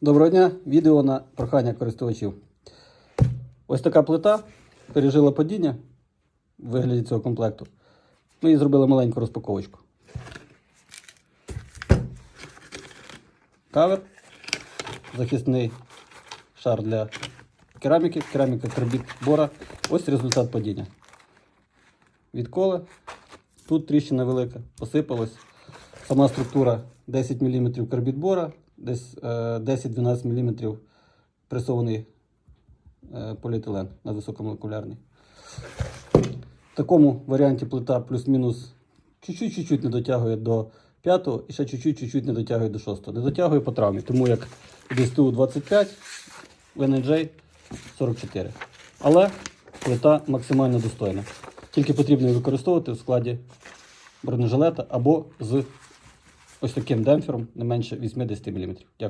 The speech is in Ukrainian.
Доброго дня, відео на прохання користувачів. Ось така плита пережила падіння в вигляді цього комплекту. Ми їй зробили маленьку розпаковочку. Кавер, захисний шар для кераміки, кераміка карбід бора. Ось результат падіння. Відколи. Тут тріщина велика, посипалась. Сама структура 10 мм карбід бора, десь е, 10-12 мм пресований е, поліетилен надвисокомолекулярний. В такому варіанті плита плюс-мінус чуть-чуть не дотягує до 5 і ще чуть-чуть не дотягує до 6. Не дотягує по травмі, тому як ДСТУ 25, в NJ 44. Але плита максимально достойна. Тільки потрібно її використовувати в складі бронежилета або з ось таким демпфером не менше 80 мм. Дякую.